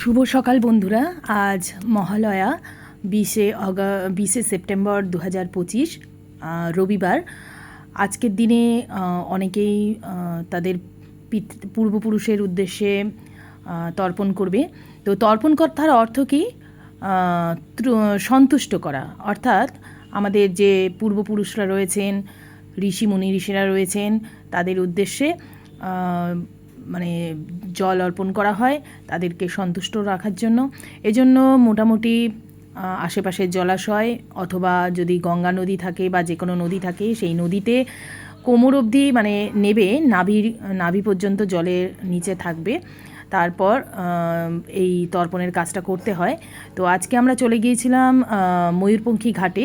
শুভ সকাল বন্ধুরা, আজ মহালয়া, বিশে অগা, বিশে সেপ্টেম্বর দু হাজার পঁচিশ রবিবার। আজকের দিনে অনেকেই তাদের পূর্বপুরুষের উদ্দেশ্যে তর্পণ করবে। তো তর্পণ কর্তার অর্থ কি? সন্তুষ্ট করা। অর্থাৎ আমাদের যে পূর্বপুরুষরা রয়েছেন ঋষি, মুনি ঋষিরা রয়েছেন। তাদের উদ্দেশ্যে মানে জল অর্পণ করা হয় তাদেরকে সন্তুষ্ট রাখার জন্য। এজন্য মোটামুটি আশেপাশের জলাশয় অথবা যদি গঙ্গা নদী থাকে বা যে কোনো নদী থাকে, সেই নদীতে কোমর অবধি মানে নেবে, নাভির, নাভি পর্যন্ত জলের নিচে থাকবে। তারপর এই তর্পণের কাজটা করতে হয়। তো আজকে আমরা চলে গিয়েছিলাম ময়ূরপঙ্খী ঘাটে।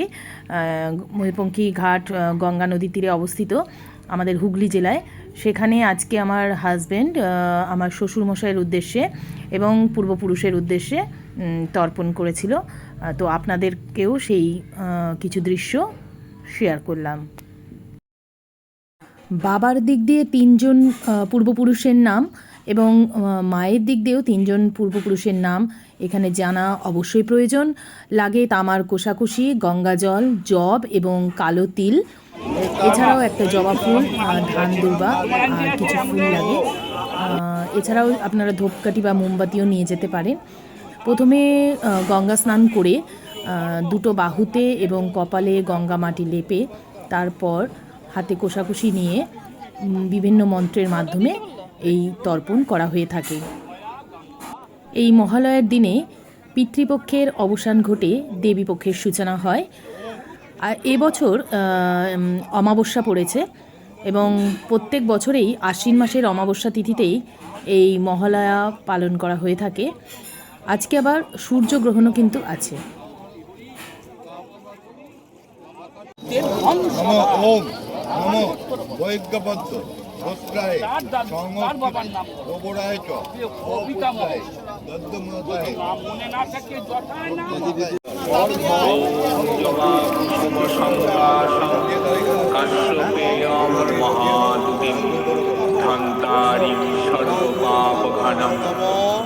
ময়ূরপঙ্খী ঘাট গঙ্গা নদীর তীরে অবস্থিত আমাদের হুগলি জেলায়। সেখানে আজকে আমার হাজব্যান্ড আমার শ্বশুরমশাইয়ের উদ্দেশ্যে এবং পূর্বপুরুষের উদ্দেশ্যে তর্পণ করেছিল। তো আপনাদেরকেও সেই কিছু দৃশ্য শেয়ার করলাম। বাবার দিক দিয়ে তিনজন পূর্বপুরুষের নাম। এবং মায়ের দিক দিয়েও তিনজন পূর্বপুরুষের নাম এখানে জানা অবশ্যই প্রয়োজন। লাগে তামার কোষাকুষি, গঙ্গা জল, জব এবং কালো তিল। এছাড়াও একটা জবা ফুল ধান দুর্বা, আর কিছু ফুল লাগে। এছাড়াও আপনারা ধূপকাঠি বা মোমবাতিও নিয়ে যেতে পারেন। প্রথমে গঙ্গা স্নান করে দুটো বাহুতে এবং কপালে গঙ্গা মাটি লেপে, তারপর হাতে কোষাকুষি নিয়ে বিভিন্ন মন্ত্রের মাধ্যমে এই তর্পণ করা হয়ে থাকে। এই মহালয়ার দিনে পিতৃপক্ষের অবসান ঘটে দেবীপক্ষের সূচনা হয়। আর এবছর অমাবস্যা পড়েছে এবং প্রত্যেক বছরেই আশ্বিন মাসের অমাবস্যা তিথিতেই এই মহালয়া পালন করা হয়ে থাকে। আজকে আবার সূর্যগ্রহণও কিন্তু আছে। ওম সংস্কৃত ওবরায় চ দদ্দমতায় মনে না থাকে যথায় না কাশ্যপেয়ং মহাদুতিম ধন্তারিং সর্বপাপঘনম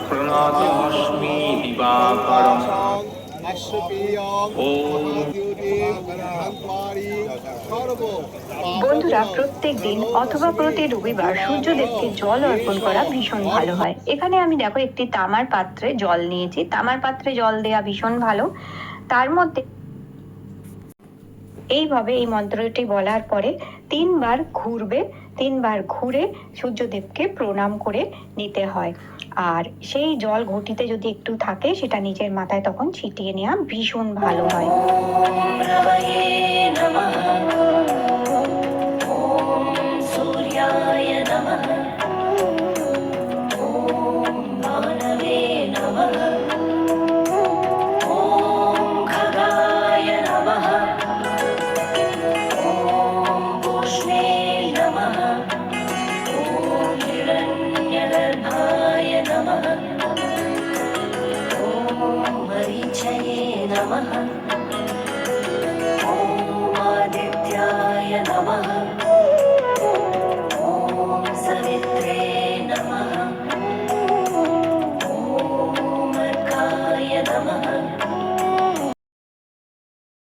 প্রণতমস্মি দিবাকরম। বন্ধুরা, প্রত্যেক দিন অথবা প্রতি রবিবার সূর্যদেবকে জল অর্পণ করা ভীষণ ভালো হয়। এখানে আমি দেখো একটি তামার পাত্রে জল নিয়েছি। তামার পাত্রে জল দেয়া ভীষণ ভালো। তার মধ্যে এইভাবে এই মন্ত্রটি বলার পরে তিনবার ঘুরবে। তিনবার ঘুরে সূর্যদেবকে প্রণাম করে নিতে হয়। আর সেই জল ঘটিতে যদি একটু থাকে, সেটা নিজের মাথায় তখন ছিটিয়ে নেওয়া ভীষণ ভালো হয়। नमः।